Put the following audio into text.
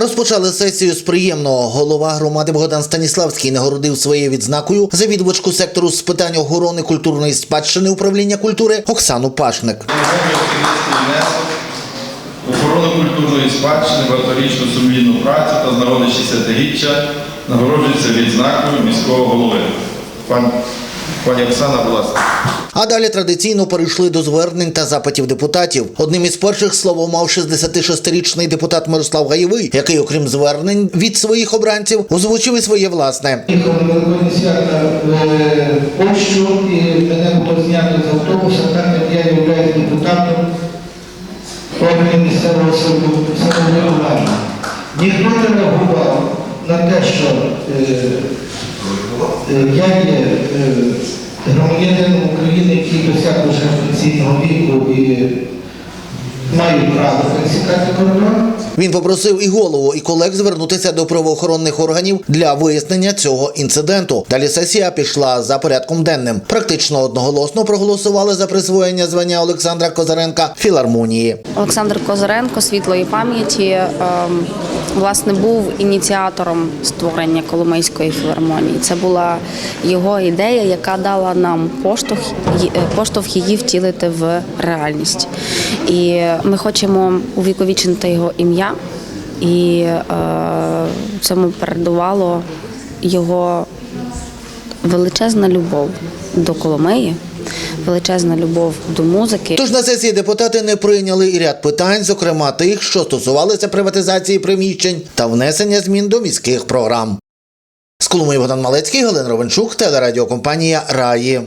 Розпочали сесію з приємного. Голова громади Богдан Станіславський нагородив своєю відзнакою завідувачку сектору з питань охорони культурної спадщини управління культури Оксану Пашник. Охорону культурної спадщини, багаторічну сумлінну працю та з нагоди 60-річчя нагороджується відзнакою міського голови. Пан, пані Оксана, будь ласка. А далі традиційно перейшли до звернень та запитів депутатів. Одним із перших слово мав 66-річний депутат Мирослав Гаєвий, який, окрім звернень від своїх обранців, озвучив і своє власне. Свята в Польщу і мене було знято з автобуса, так як я являюсь депутатом органів місцевого самоврядування. Ніхто не реагував на те, що е, е, я є е, громадянином України, який досяг вже пенсійного віку і маю право пересікати кордон. Він попросив і голову, і колег звернутися до правоохоронних органів для вияснення цього інциденту. Далі сесія пішла за порядком денним. Практично одноголосно проголосували за присвоєння звання Олександра Козаренка філармонії. Олександр Козаренко світлої пам'яті ем, власне був ініціатором створення Коломийської філармонії. Це була його ідея, яка дала нам поштовх, е, поштовх її втілити в реальність. І ми хочемо увіковічити його ім'я, і е, цьому передувало його величезна любов до Коломиї, величезна любов до музики. Тож на сесії депутати не прийняли і ряд питань, зокрема тих, що стосувалися приватизації приміщень та внесення змін до міських програм. З Коломиї Богдан Малецький, Галина Ровенчук, телерадіокомпанія Раї.